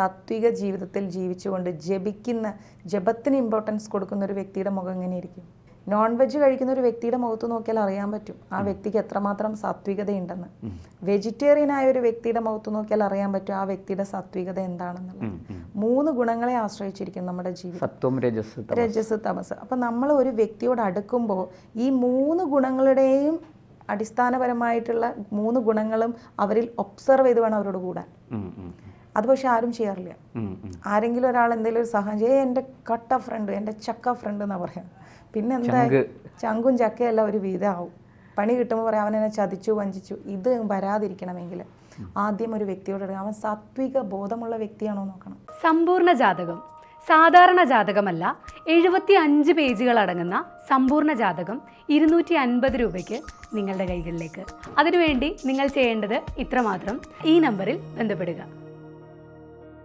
സാത്വിക ജീവിതത്തിൽ ജീവിച്ചുകൊണ്ട് ജപിക്കുന്ന ജപത്തിന് ഇമ്പോർട്ടൻസ് കൊടുക്കുന്ന ഒരു വ്യക്തിയുടെ മുഖം എങ്ങനെയിരിക്കും നോൺ വെജ് കഴിക്കുന്ന ഒരു വ്യക്തിയുടെ മുഖത്ത് നോക്കിയാൽ അറിയാൻ പറ്റും ആ വ്യക്തിക്ക് എത്രമാത്രം സാത്വികതയുണ്ടെന്ന്. വെജിറ്റേറിയൻ ആയ ഒരു വ്യക്തിയുടെ മുഖത്ത് നോക്കിയാൽ അറിയാൻ പറ്റും ആ വ്യക്തിയുടെ സാത്വികത എന്താണെന്നുള്ളത്. മൂന്ന് ഗുണങ്ങളെ ആശ്രയിച്ചിരിക്കും നമ്മുടെ ജീവിതം. സത്വം രജസ് തമസ്. രജസ് തമസ് അപ്പം നമ്മൾ ഒരു വ്യക്തിയോട് അടുക്കുമ്പോൾ ഈ മൂന്ന് ഗുണങ്ങളുടെയും അടിസ്ഥാനപരമായിട്ടുള്ള മൂന്ന് ഗുണങ്ങളും അവരിൽ ഒബ്സർവ് ചെയ്ത് വേണം അവരോട് കൂടാൻ. അത് പക്ഷെ ആരും ചെയ്യാറില്ല. ആരെങ്കിലും ഒരാൾ എന്തെങ്കിലും ഒരു സഹായം ചെയ്യും. "ഏയ് എന്റെ കട്ട ഫ്രണ്ട് എന്റെ ചക്ക ഫ്രണ്ട് എന്നാ പറയാം. പിന്നെ എന്താ? ചങ്ക്. ചങ്കും ചക്കയെല്ലാം ഒരു വിധമാവും. പണി കിട്ടുമ്പോൾ പറയാം അവൻ എന്നെ ചതിച്ചു വഞ്ചിച്ചു. ഇത് വരാതിരിക്കണമെങ്കിൽ ആദ്യം ഒരു വ്യക്തിയോട് അവൻ സാത്വിക ബോധമുള്ള വ്യക്തിയാണോ നോക്കണം. സമ്പൂർണ ജാതകം. സാധാരണ ജാതകമല്ല എഴുപത്തി അഞ്ച് പേജുകൾ അടങ്ങുന്ന സമ്പൂർണ ജാതകം ഇരുന്നൂറ്റി അൻപത് രൂപയ്ക്ക് നിങ്ങളുടെ കൈകളിലേക്ക്. അതിനുവേണ്ടി നിങ്ങൾ ചെയ്യേണ്ടത് ഇത്രമാത്രം. ഈ നമ്പറിൽ ബന്ധപ്പെടുക.